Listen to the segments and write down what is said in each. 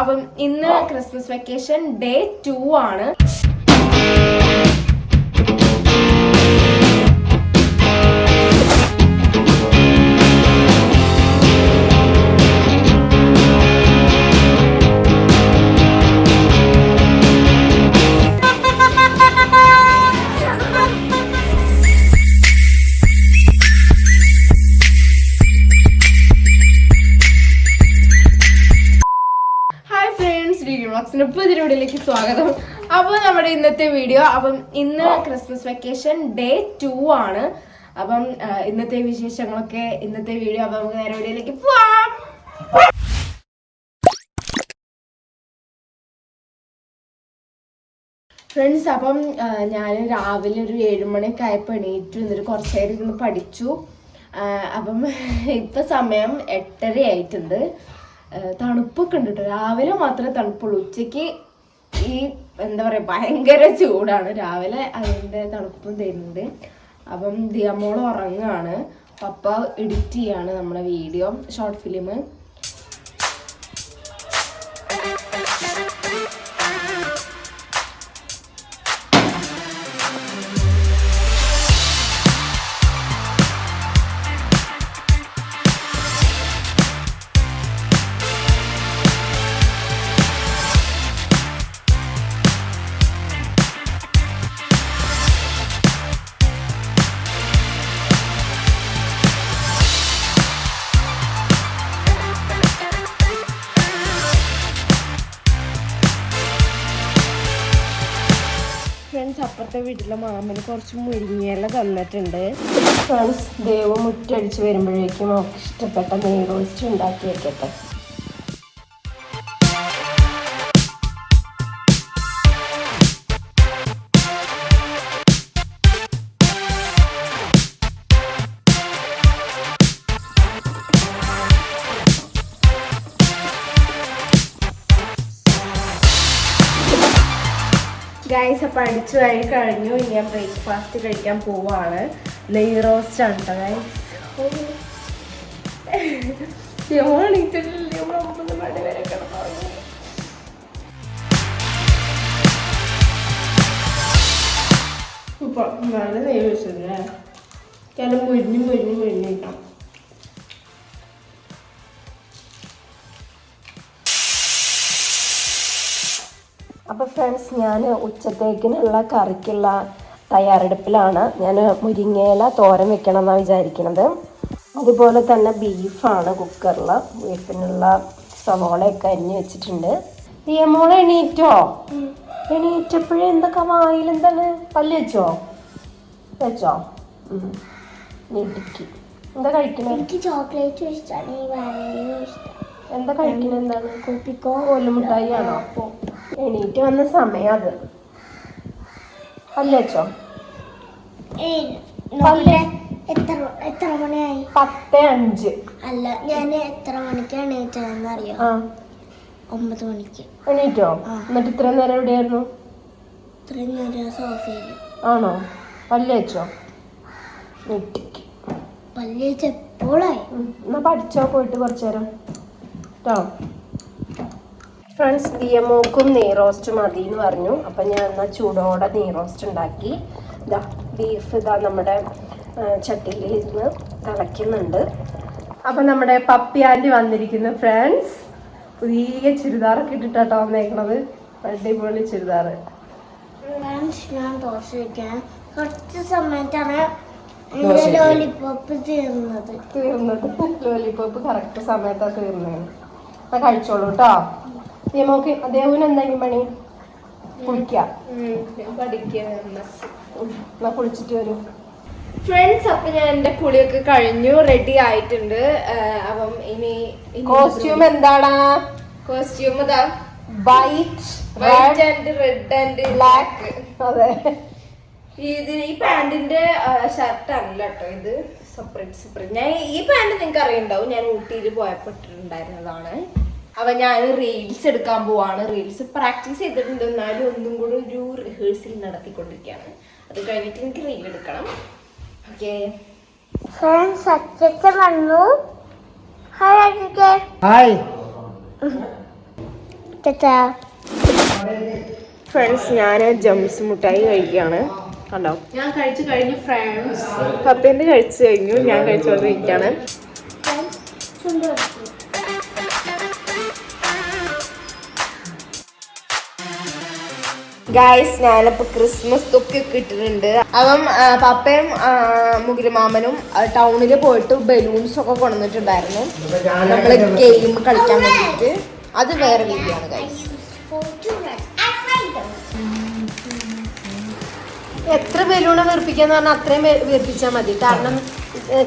അപ്പം ഇന്ന് Christmas vacation day to ആണ്. വ്ളോഗ്സിന്റെ വീഡിയോയിലേക്ക് സ്വാഗതം. അപ്പോൾ നമ്മുടെ ഇന്നത്തെ വീഡിയോ അപ്പം ഇന്ന് ക്രിസ്മസ് വെക്കേഷൻ ഡേ ടു ആണ്. അപ്പം ഇന്നത്തെ വിശേഷങ്ങളൊക്കെ ഇന്നത്തെ വീഡിയോ അപ്പം നമുക്ക് നേരെ വീഡിയോയിലേക്ക് പോവാം. ഫ്രണ്ട്സ് അപ്പം ഞാൻ രാവിലെ ഒരു ഏഴുമണിയൊക്കെ ആയപ്പോൾ എണീറ്റു എന്നിട്ട് കുറച്ച് നേരം ഇരുന്ന് പഠിച്ചു. അപ്പം ഇപ്പം സമയം എട്ടര ആയിട്ടുണ്ട് തണുപ്പൊക്കെ ഉണ്ട് രാവിലെ മാത്രമേ തണുപ്പുള്ളൂ. ഉച്ചയ്ക്ക് ഈ എന്താ പറയുക ഭയങ്കര ചൂടാണ്. രാവിലെ അതിന്റെ തണുപ്പും തരുന്നുണ്ട്. അപ്പം ദിയമോൾ ഉറങ്ങുകയാണ് പപ്പ എഡിറ്റ് ചെയ്യാണ് നമ്മുടെ വീഡിയോ ഷോർട്ട് ഫിലിം. അപ്പുറത്തെ വീട്ടിലെ മാമന് കുറച്ച് മുരിങ്ങയില തന്നിട്ടുണ്ട്. ഫ്രണ്ട്സ് ദൈവം മുറ്റടിച്ച് വരുമ്പോഴേക്കും അവർക്ക് ഇഷ്ടപ്പെട്ട നെയ് റോസ്റ്റ് ഉണ്ടാക്കി വെക്കട്ടെ ഗൈസ് അപ്പം അടിച്ചു കഴി കഴിഞ്ഞു. ഇനി ഞാൻ ബ്രേക്ക്ഫാസ്റ്റ് കഴിക്കാൻ പോവാണ്. നെയ് റോസ്റ്റ് ആണ് കേട്ടോ ഗൈസ് നല്ല നെയ്യ് വെച്ചത് കാരണം മുരിഞ്ഞ് മുരിഞ്ഞ് മുരിഞ്ഞിട്ടാം അപ്പോൾ ഫ്രണ്ട്സ് ഞാൻ ഉച്ചത്തേക്കിനുള്ള കറിക്കുള്ള തയ്യാറെടുപ്പിലാണ്. ഞാൻ മുരിങ്ങയില തോരൻ വെക്കണം എന്നാണ് വിചാരിക്കുന്നത് അതുപോലെ തന്നെ ബീഫാണ് കുക്കറിൽ ബീഫിനുള്ള സവോളയൊക്കെ അരിഞ്ഞ് വെച്ചിട്ടുണ്ട്. ദിയമോളെ എണീറ്റോ? എണീറ്റപ്പോഴേ എന്തൊക്കെ വായിൽ എന്താണ്? പല്ല് വെച്ചോ? വെച്ചോ? എന്താ കഴിക്കണേ? എനിക്ക് ചോക്ലേറ്റ് ഇഷ്ടമാണ്. എന്താ കഴിക്കണേ എന്താണ്? കോപ്പിക്കോ? കോലുമിഠായി ആണോ? എണീറ്റ് വന്ന സമയം അത്. ഏയ് എത്ര മണിയായി? പത്ത് അഞ്ച്. അല്ല ഞാൻ എത്ര മണിക്ക് എണീറ്റതെന്ന് അറിയോ ഒമ്പത് മണിക്ക്. എണീറ്റോ. എന്നിട്ട് ഇത്ര നേരം എവിടെയായിരുന്നു? ഇത്രയും നേരം സോഫയിൽ ആണോ? പല്ലേച്ചോ വെച്ചോ ഞെട്ടിക്ക് എപ്പോഴായി. എന്നാ പഠിച്ചോ പോയിട്ട് കുറച്ചു നേരം. കേട്ടോ ഫ്രണ്ട്സ് ദിയമോക്കും നെയ് റോസ്റ്റ് മതി എന്ന് പറഞ്ഞു. അപ്പം ഞാൻ എന്നാൽ ചൂടോടെ നെയ് റോസ്റ്റ് ഉണ്ടാക്കി. ഇതാ ബീഫ് ഇതാ നമ്മുടെ ചട്ടിയിൽ ഇരുന്ന് തിളയ്ക്കുന്നുണ്ട്. അപ്പം നമ്മുടെ പപ്പി ആന്റി വന്നിരിക്കുന്നു ഫ്രണ്ട്സ്. പുതിയ ചുരിദാറൊക്കെ ഇട്ടിട്ടാട്ടോ വന്നേക്കണത്. അടിപൊളി ചുരിദാർ ഞാൻ ദോശ വയ്ക്കാൻ കുറച്ച് സമയത്താണ് ലോലിപോപ്പ് തീർന്നത്. തീർന്നത്. ലോലിപോപ്പ് കറക്റ്റ് സമയത്താണ് തീർന്നത്. കഴിച്ചോളൂ കേട്ടോ ദിയമോക്ക് അദ്ദേഹം എന്തായാലും പണി? കുളിക്കാം. എന്നാ കുളിച്ചിട്ട് വരും. ഫ്രണ്ട്സ് അപ്പൊ ഞാൻ എന്റെ കുളിയൊക്കെ കഴിഞ്ഞു റെഡി ആയിട്ടുണ്ട്. അപ്പം ഇനി കോസ്റ്റ്യൂം എന്താണ് കോസ്റ്റ്യൂം ഇതാ. White white and red and black അതെ. ഇതിന് ഈ പാന്റിന്റെ ഷർട്ട് അല്ല കേട്ടോ ഇത്. സെപ്പറേറ്റ് സെപ്പറേറ്റ് ഞാൻ ഈ പാന്റ് നിങ്ങൾക്ക് അറിയണ്ടാവും. ഞാൻ ഊട്ടിയിൽ പോയപ്പോ ഇട്ടിട്ടുണ്ടായിരുന്നതാണ്. അപ്പൊ ഞാൻ റീൽസ് എടുക്കാൻ പോവാണ്. റീൽസ് പ്രാക്ടീസ് ചെയ്തിട്ടുണ്ട്. എന്നാലും ഒന്നും കൂടെ ഒരു റിഹേഴ്സൽ നടത്തിക്കൊണ്ടിരിക്കുകയാണ്. അത് കഴിഞ്ഞിട്ട് എനിക്ക് റീൽ എടുക്കണം. ഓക്കെ വന്നു. ഹായ് ഫ്രണ്ട്സ് ഞാൻ ജംസ് മുട്ടായി കഴിക്കുകയാണ്. കണ്ടോ? ഞാൻ കഴിച്ചു കഴിഞ്ഞു ഫ്രണ്ട്സ് പപ്പേന്റെ കഴിച്ചു കഴിഞ്ഞു. ഞാൻ കഴിച്ചുകൊണ്ടിരിക്കുകയാണ് ഗായ്സ് ഞാനിപ്പോ ക്രിസ്മസ് തൊക്കെ ഇട്ടിട്ടുണ്ട്. അപ്പം പപ്പയും മുഗിലുമാമനും മുകിലുമാമനും ടൗണിൽ പോയിട്ട് ബലൂൺസ് ഒക്കെ കൊണ്ടുവന്നിട്ടുണ്ടായിരുന്നു. നമ്മൾ ഗെയിം കളിക്കാൻ വേണ്ടിയിട്ട്. അത് വേറെ രീതിയാണ് ആണ് ഗൈസ് എത്ര ബലൂണ് വീർപ്പിക്കാന്ന് പറഞ്ഞാൽ അത്രയും വീർപ്പിച്ചാൽ മതി. കാരണം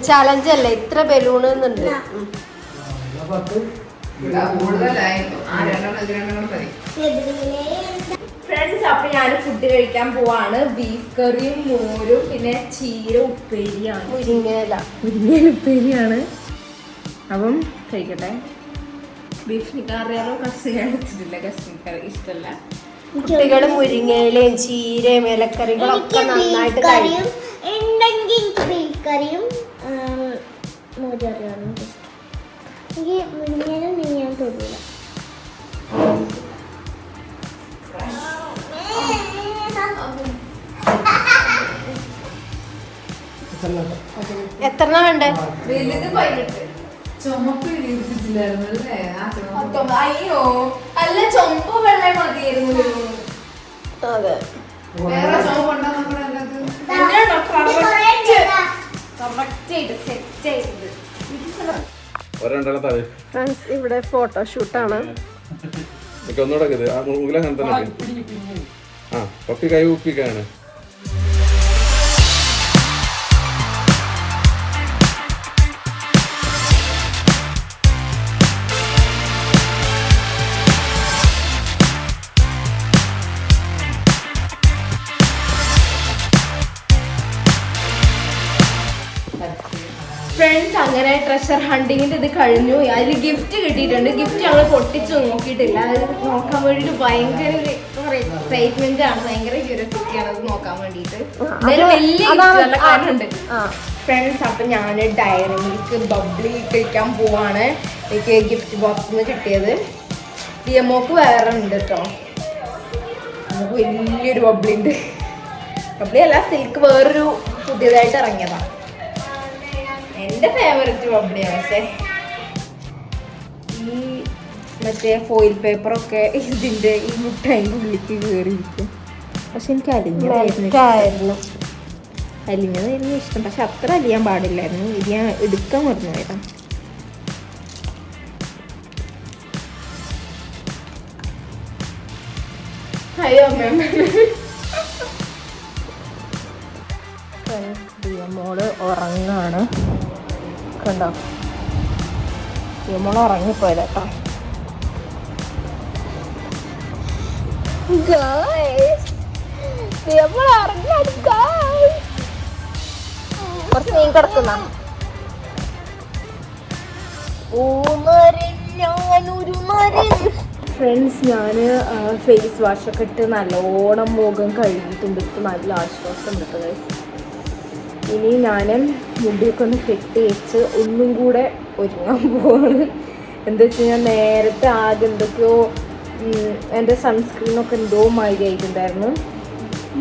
ചലഞ്ച് അല്ല? ഇത്ര ബലൂണ് എന്നുണ്ട് ഫ്രണ്ട്സ് അപ്പൊ ഞാൻ ഫുഡ് കഴിക്കാൻ പോവാണ്. ബീഫ് കറിയും മോരും പിന്നെ ചീര ഉപ്പേരിയാണ്. മുരിങ്ങയില മുരിങ്ങയില ഉപ്പേരിയാണ്. അപ്പം കഴിക്കട്ടെ. ബീഫ് കറിയാണോ കഷ്ണം എടുത്തിട്ടില്ല കറി ഇഷ്ടമല്ല കുട്ടികൾ മുരിങ്ങയിലയും ചീരയും ഇലക്കറികളൊക്കെ നന്നായിട്ട് ഉണ്ടെങ്കിൽ ബീഫ് കറിയും മോരറിയാണ് എനിക്ക് മുരിങ്ങയിലും എത്ര വേണ്ടേ അയ്യോ. അല്ല ചുമപ്പ് വെള്ളം മതിയായിരുന്നു. അതെ. ഫ്രണ്ട്സ് ഇവിടെ ഫോട്ടോഷൂട്ടാണ് ഒന്നുകൂടെ ആ മുകളിലെ അങ്ങനെ തന്നെ ആ പപ്പി കൈ കുപ്പിക്കാണ് ട്രഷർ ഹണ്ടിങ്ങിന്റെ ഇത് കഴിഞ്ഞു. അതിൽ ഗിഫ്റ്റ് കിട്ടിയിട്ടുണ്ട്. ഗിഫ്റ്റ് ഞങ്ങൾ പൊട്ടിച്ച് നോക്കിയിട്ടില്ല. അത് നോക്കാൻ വേണ്ടിയിട്ട് ഭയങ്കര എക്സൈറ്റ്മെന്റ് ആണ്. ഭയങ്കര ക്യൂരിയോസിറ്റി ആണ് അത് നോക്കാൻ വേണ്ടിയിട്ട്. വലിയ നല്ല ഫ്രണ്ട്സ് അപ്പൊ ഞാൻ ഡയറി മിൽക്ക് ബബ്ലി കഴിക്കാൻ പോവാണ്. എനിക്ക് ഗിഫ്റ്റ് ബോക്സിൽ നിന്ന് കിട്ടിയത്. ഡി എമ്മോക്ക് വേറെ ഉണ്ട് കേട്ടോ നമുക്ക് വലിയൊരു ബബ്ലി ഉണ്ട്. ബബ്ലി അല്ല സിൽക്ക് വേറൊരു പുതിയതായിട്ട് ഇറങ്ങിയതാണ് എന്റെ ഫേവററ്റ് ബബ്ലിയാണ് പക്ഷേ. ഈ മറ്റേ ഫോയിൽ പേപ്പറൊക്കെ ഇതിന്റെ ഈ മുട്ടായിന്റെ ഉള്ളിലേക്ക് കയറിയിരിക്കും പക്ഷെ എനിക്ക് അലിഞ്ഞതായിരുന്നു. അലിഞ്ഞതായിരുന്നു ഇഷ്ടം. പക്ഷെ അത്ര അലിയാൻ പാടില്ലായിരുന്നു. ഇത് ഞാൻ എടുക്കാൻ മറന്നു പോയതാ. അയ്യോ അമ്മ മോൾ ഉറങ്ങാണ്. കണ്ടോ മോൾ ഇറങ്ങിപ്പോയത് കിടക്കുന്ന. ഫ്രണ്ട്സ് ഞാൻ ഫേസ് വാഷൊക്കെ ഇട്ട് നല്ലോണം മുഖം കഴുകിയിട്ടുണ്ട്. നല്ല ആശ്വാസം guys. ഇനി ഞാൻ മുടിയൊക്കെ ഒന്ന് കെട്ടി വെച്ച് ഒന്നും കൂടെ ഒരുങ്ങാൻ പോവാണ്. എന്താ വെച്ച് കഴിഞ്ഞാൽ നേരത്തെ ആകെ എന്തൊക്കെയോ എന്റെ സൺസ്ക്രീനൊക്കെ എന്തോ മാതിരി ആയിട്ടുണ്ടായിരുന്നു.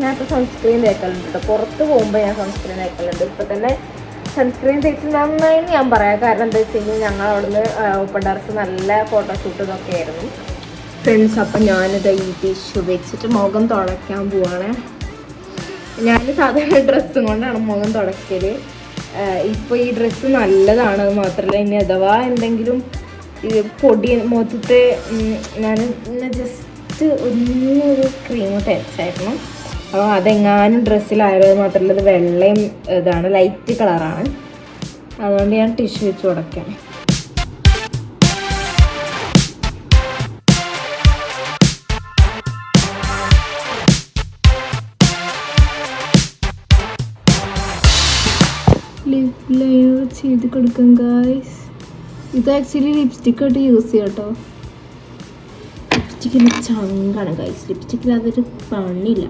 ഞാനിപ്പോൾ സൺസ്ക്രീൻ തേക്കലുണ്ട് കേട്ടോ പുറത്ത് പോകുമ്പോൾ ഞാൻ സൺസ്ക്രീൻ തേക്കലുണ്ട്. ഇപ്പോൾ തന്നെ സൺസ്ക്രീൻ തേച്ച് നന്നായി ഞാൻ പറയാം. കാരണം എന്താ വെച്ച് കഴിഞ്ഞാൽ ഞങ്ങൾ അവിടുന്ന് ഓപ്പൺ ടെറസ് നല്ല ഫോട്ടോഷൂട്ട് ഇതൊക്കെ ആയിരുന്നു. ഫ്രണ്ട്സ് അപ്പം ഞാനിത് ഈ ടിഷ്യൂ വെച്ചിട്ട് മുഖം തുടയ്ക്കാൻ പോവാണ്. ഞാൻ സാധാരണ ഡ്രസ്സും കൊണ്ടാണ് മുഖം തുടക്കൽ. ഇപ്പോൾ ഈ ഡ്രസ്സ് നല്ലതാണ് അത് മാത്രമല്ല ഇനി അഥവാ എന്തെങ്കിലും പൊടി മുഖത്തെ ഞാൻ ജസ്റ്റ് ഒന്നൊരു ക്രീം തേച്ചായിരുന്നു അപ്പോൾ അതെങ്ങാനും ഡ്രസ്സിലായത് മാത്രമല്ല ഇത് വെള്ളയും ഇതാണ് ലൈറ്റ് കളറാണ് അതുകൊണ്ട് ഞാൻ ടിഷ്യൂ വെച്ച് തുടയ്ക്കാം ലിപ് ലൈനർ ചെയ്ത് കൊടുക്കാം ഗായ്സ് ഇത് ആക്ച്വലി ലിപ്സ്റ്റിക് ആയിട്ട് യൂസ് ചെയ്യാം കേട്ടോ ലിപ്സ്റ്റിക്കിന് ചങ്കാണ് ഗായ്സ് ലിപ്സ്റ്റിക്കിൽ അതൊരു പണിയില്ല.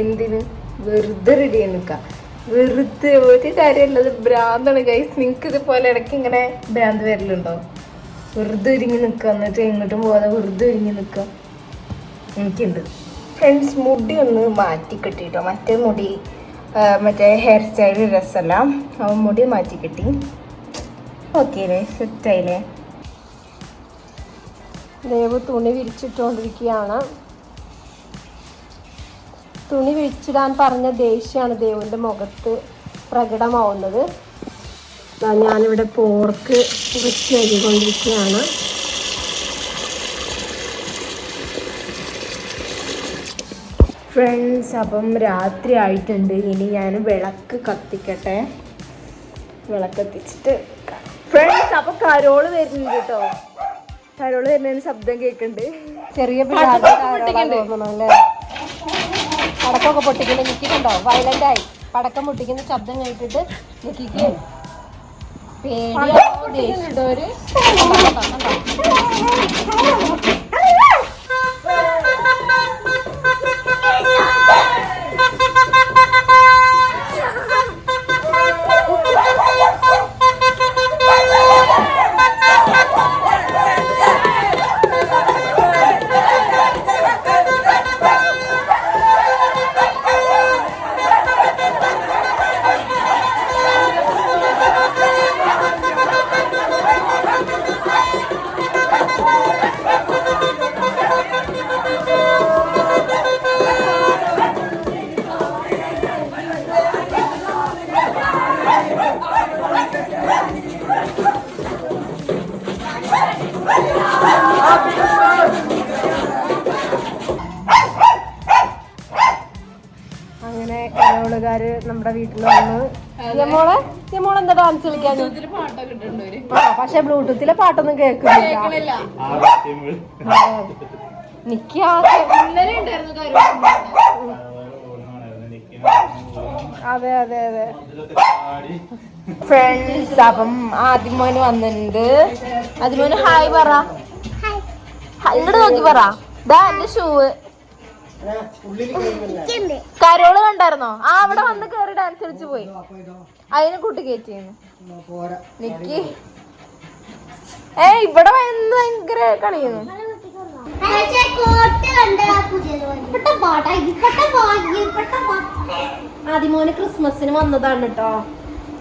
എന്തിന്? വെറുതെ റെഡി നിൽക്കാം വെറുതെ ഒരു കാര്യമല്ലത് ഭ്രാന്താണ് ഗൈസ് നിങ്ങൾക്ക് ഇതുപോലെ ഇടയ്ക്ക് ഇങ്ങനെ ഭ്രാന്ത് വരലുണ്ടോ? വെറുതെ ഒരുങ്ങി നിൽക്കുക എന്നിട്ട് എങ്ങോട്ടും പോകാതെ വെറുതെ ഒരുങ്ങി നിൽക്കുക എനിക്കുണ്ട്. ഫ്രണ്ട്സ് മുടി ഒന്ന് മാറ്റി കിട്ടിട്ടോ. മറ്റേ മുടി മറ്റേ ഹെയർ സ്റ്റൈൽ രസമല്ല അവൻ മുടി മാറ്റി കിട്ടി. ഓക്കെ അല്ലേ സെറ്റായില്ലേ ദേവ് തുണി വിരിച്ചിട്ടുകൊണ്ടിരിക്കുകയാണ് തുണി വിരിച്ചിടാൻ പറഞ്ഞ ദേഷ്യമാണ് ദേവിന്റെ മുഖത്ത് പ്രകടമാവുന്നത്. ഞാനിവിടെ പോർക്ക് വൃത്തിയാക്കിക്കൊണ്ടിരിക്കുകയാണ് ഫ്രണ്ട്സ് അപ്പം രാത്രി ആയിട്ടുണ്ട്. ഇനി ഞാൻ വിളക്ക് കത്തിക്കട്ടെ. വിളക്ക് കത്തിച്ചിട്ട് ഫ്രണ്ട്സ് അപ്പൊ കരോൾ വരുന്നുണ്ട് കേട്ടോ. കരോൾ വരുന്നതിന് ശബ്ദം കേൾക്കുന്നുണ്ട് ചെറിയ തോന്നണല്ലേ പടക്കമൊക്കെ പൊട്ടിക്കുന്നുണ്ട് നിൽക്കുന്നുണ്ടോ വയലന്റ് ആയി. പടക്കം പൊട്ടിക്കുന്ന ശബ്ദം കേട്ടിട്ട് നിക്കിക്ക് പേടിയാണോ ദേഷ്യത്തോര് അങ്ങനെ കരോളുകാര് നമ്മുടെ വീട്ടിൽ വന്ന്. യമോളെ യമോളെ എന്താ ഡാൻസ് കളിക്കാൻ? പക്ഷെ ബ്ലൂടൂത്തിലെ പാട്ടൊന്നും കേൾക്കുന്നില്ല. നിക്ക് അതെ അതെ അതെ. ഫ്രണ്ട്സ് അപ്പം ആദ്യം മോന് വന്നിട്ടുണ്ട്. ആദ്യമോന് ഹായ് പറ. ഇങ്ങോട്ട് നോക്കി പറ. ദാ എന്റെ ഷൂവ് കരോൾ കണ്ടായിരുന്നോ? ആ അവിടെ വന്ന് കേറി ഡാൻസ് കളിച്ചു പോയി. അതിന് കൂട്ടി കയറ്റിന്ന് നിക്ക്. ഏ ഇവിടെ വന്ന് ഭയങ്കര കളിയുന്നു ആദ്യമോന് ക്രിസ്മസിന് വന്നതാണ് കേട്ടോ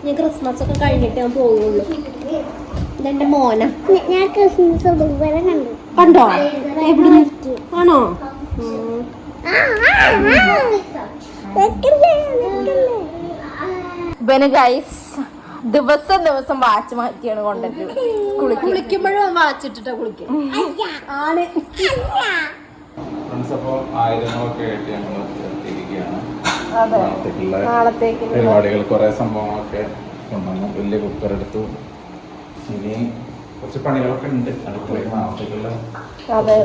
ഞാൻ ക്രിസ്മസ് ഒക്കെ കഴിഞ്ഞിട്ട് ഞാൻ പോവുള്ളൂ. ഇതെന്റെ മോന. ഞാൻ ക്രിസ്മസ് കണ്ടു. കണ്ടോ? എവിടെ ആണോ. ഇവന് ഗൈസ് ദിവസം ദിവസം വാച്ച് മാറ്റിയാണ് കൊണ്ടുവരുന്നത് കുളിക്കുമ്പോഴും വാച്ച് ഇട്ടിട്ടാ കുളിക്കും ആണ്. നാളത്തേക്കുള്ള നാളത്തേക്ക്. പരിപാടികൾ കുറെ സംഭവങ്ങളൊക്കെ കൊണ്ടുവന്നു. വലിയ കുക്കർ എടുത്തു ഇനി കുറച്ച് പണികളൊക്കെ ഉണ്ട്. അടുക്കളയിൽ കുറച്ച്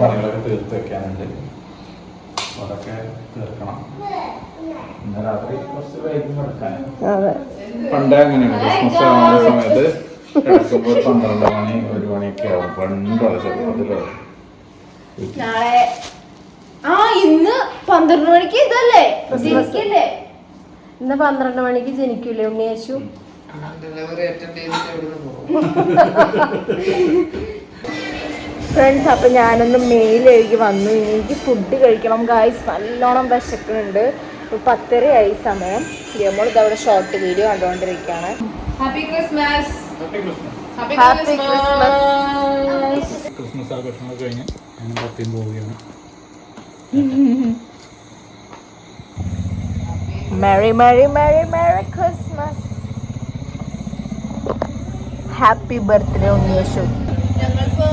പണികളൊക്കെ തീർത്ത് വെക്കാനുണ്ട്. അതൊക്കെ തീർക്കണം. ഇന്ന് രാത്രി കുറച്ച് വൈകി കിടക്കാൻ അതെ. പണ്ടേ അങ്ങനെയാണ്. ക്രിസ്മസ് ആവുന്ന സമയത്ത് കിടക്കുമ്പോൾ പന്ത്രണ്ട് മണി ഒരു മണിയൊക്കെ ആവും. പണ്ട് ചെറുപ്പത്തിലോ? നാളെ. ആ ഇന്ന് പന്ത്രണ്ട് മണിക്ക് ഇതല്ലേ? ജനിക്കല്ലേ? ഇന്ന് പന്ത്രണ്ട് മണിക്ക് ജനിക്കൂലേ ഉണ്ണിയേശു? ഫ്രണ്ട്സ് അപ്പൊ ഞാനൊന്ന് മെയിൽ എഴുതി വന്നു. എനിക്ക് ഫുഡ് കഴിക്കണം. ഗായ്സ് നല്ലോണം വിശക്കുന്നുണ്ട്. ഇപ്പോൾ പത്തരയായി സമയം. നമ്മൾ ഇതവിടെ ഷോർട്ട് വീഡിയോ കണ്ടുകൊണ്ടിരിക്കുകയാണ് happy Christmas happy Christmas happy Christmas Christmas ആഘോഷങ്ങളൊക്കെ കഴിഞ്ഞ് ഞാൻ പത്തിയും പോവുകയാണ്. Merry merry merry merry Christmas. Happy birthday, ഉണ്ണിയേശു ഞങ്ങളിപ്പോ